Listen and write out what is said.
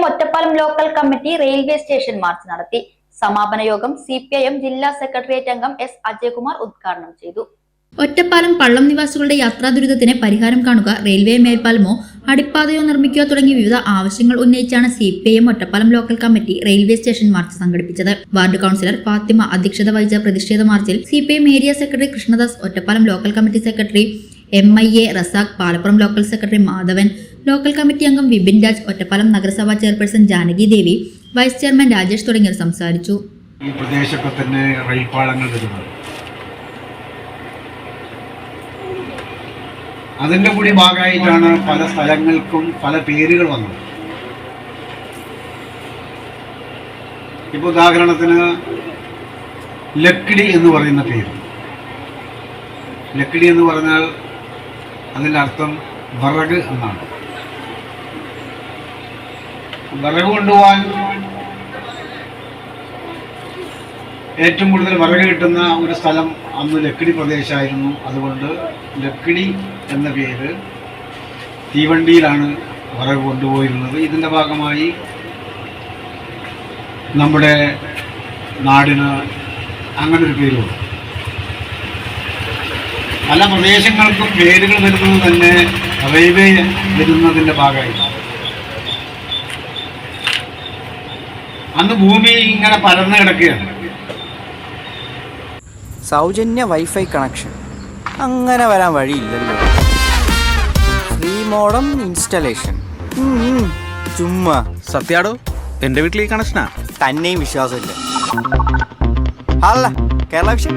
M Ottapalam local committee railway station march നടത്തി. സമാപന യോഗം സി പി ഐ എം ജില്ലാ സെക്രട്ടേറിയറ്റ് അംഗം എസ് അജയകുമാർ ഉദ്ഘാടനം ചെയ്തു. ഒറ്റപ്പാലം പള്ളം നിവാസികളുടെ യാത്രാ ദുരിതത്തിന് പരിഹാരം കാണുക റെയിൽവേ മേൽപ്പാലമോ അടിപ്പാതയോ നിർമ്മിക്കുക തുടങ്ങിയ വിവിധ ആവശ്യങ്ങൾ ഉന്നയിച്ചാണ് C P M Ottapalam local committee railway station march സംഘടിപ്പിച്ചത്. വാർഡ് കൌൺസിലർ ഫാത്തിമ അധ്യക്ഷത വഹിച്ച പ്രതിഷേധ മാർച്ചിൽ C area secretary Krishnadas Ottapalam local committee secretary M I A Razak Palappuram local secretary Madhavan local committee അംഗം വിപിൻ രാജ് ഒറ്റപ്പാലം നഗരസഭാ chairperson Janaki Devi vice chairman Rajesh തുടങ്ങിയവർ സംസാരിച്ചു. ഈ തന്നെ റെയിൽപാളങ്ങൾ വരുന്നത് അതിന്റെ കൂടി ഭാഗമായിട്ടാണ് പല സ്ഥലങ്ങൾക്കും പല പേരുകൾ വന്നത്. ഇപ്പൊ ഉദാഹരണത്തിന് ലക്കിടി എന്ന് പറയുന്ന പേര്. ലക്കിടി എന്ന് പറഞ്ഞാൽ അതിന്റെ അർത്ഥം വിറക് എന്നാണ്. വിറക് കൊണ്ടുപോകാൻ ഏറ്റവും കൂടുതൽ വിറക് കിട്ടുന്ന ഒരു സ്ഥലം അന്ന് ലക്കിടി പ്രദേശമായിരുന്നു. അതുകൊണ്ട് ലക്കിടി എന്ന പേര് തീവണ്ടിയിലാണ് വിറക് കൊണ്ടുപോയിരുന്നത്. ഇതിന്റെ ഭാഗമായി നമ്മുടെ നാടിന് അങ്ങനൊരു പേരുള്ളൂ പല പ്രദേശങ്ങൾക്കും പേരുകൾ വരുന്നത് തന്നെ റെയിൽവേ വരുന്നതിന്റെ ഭാഗമായിട്ടാണ് അന്ന് ഭൂമി ഇങ്ങനെ പരന്നു കിടക്കുകയാണ്. സൗജന്യ വൈഫൈ കണക്ഷൻ. അങ്ങനെ വരാൻ വഴിയില്ലല്ലോ ഫ്രീ മോഡം ഇൻസ്റ്റലേഷൻ. ചുമ്മാ. സത്യാടോ എന്റെ വീട്ടിൽ ഈ കണക്ഷനാ? തന്നെയും വിശ്വാസമില്ല. അല്ല കേരള വിഷൻ